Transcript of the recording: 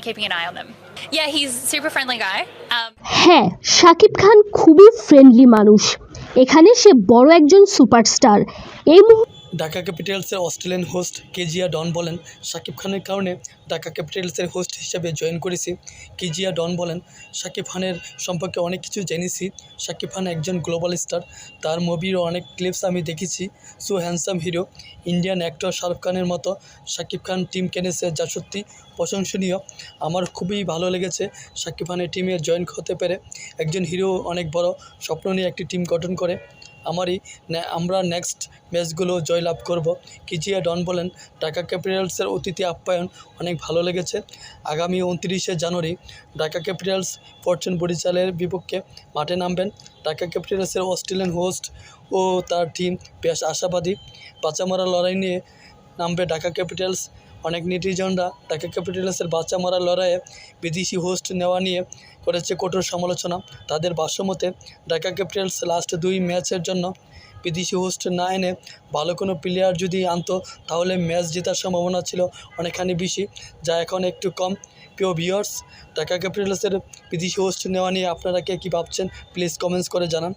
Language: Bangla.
definitely keeping an eye on them. Yeah, he's super friendly guy. Um, হ্যাঁ শাকিব খান খুবই ফ্রেন্ডলি মানুষ এখানে সে বড় একজন সুপারস্টার এই মুহূর্তে ঢাকা ক্যাপিটালসের অস্ট্রেলিয়ান হোস্ট কেজিয়া ডন বলেন শাকিব খানের কারণে ঢাকা ক্যাপিটালসের হোস্ট হিসেবে জয়েন করেছি। কেজিয়া ডন বলেন শাকিব খানের সম্পর্কে অনেক কিছু জেনেছি। সাকিব খান একজন গ্লোবাল স্টার তার মুভিরও অনেক ক্লিপস আমি দেখেছি। So handsome hero Indian actor Shah Rukh খানের মতো। শাকিব খান টিম কেনেছে যা সত্যি প্রশংসনীয়। আমার খুবই ভালো লেগেছে শাকিব খানের টিমে জয়েন হতে পেরে। একজন হিরো অনেক বড়। স্বপ্ন নিয়ে একটি টিম গঠন করে। আমারই আমরা নেক্সট ম্যাচগুলো জয়লাভ করব। কিজিয়া ডন বলেন, ঢাকা ক্যাপিটালসের অতিথি আপ্যায়ন অনেক ভালো লেগেছে। আগামী উনত্রিশে জানুয়ারি ঢাকা ক্যাপিটালস ফরচুন বরিশালের বিপক্ষে মাঠে নামবেন। ঢাকা ক্যাপিটালসের অস্ট্রেলিয়ান হোস্ট ও তার টিম বেশ আশাবাদী। পাচামারা লড়াই নিয়ে নামবে ঢাকা ক্যাপিটালস। অনেক নেটিজনরা ঢাকা ক্যাপিটালসের বাচ্চা মারা লড়াইয়ে বিদেশি হোস্ট নেওয়া নিয়ে করেছে কঠোর সমালোচনা। তাদের ভাষ্যমতে, ঢাকা ক্যাপিটালস লাস্ট দুই ম্যাচের জন্য বিদেশি হোস্ট না এনে ভালো কোনো প্লেয়ার যদি আনতো, তাহলে ম্যাচ জেতার সম্ভাবনা ছিল অনেকখানি বেশি, যা এখন একটু কম। প্রিয় ভিওর্স ঢাকা ক্যাপিটালসের বিদেশি হোস্ট নেওয়া নিয়ে আপনারা কে কী ভাবছেন প্লিজ কমেন্টস করে জানান।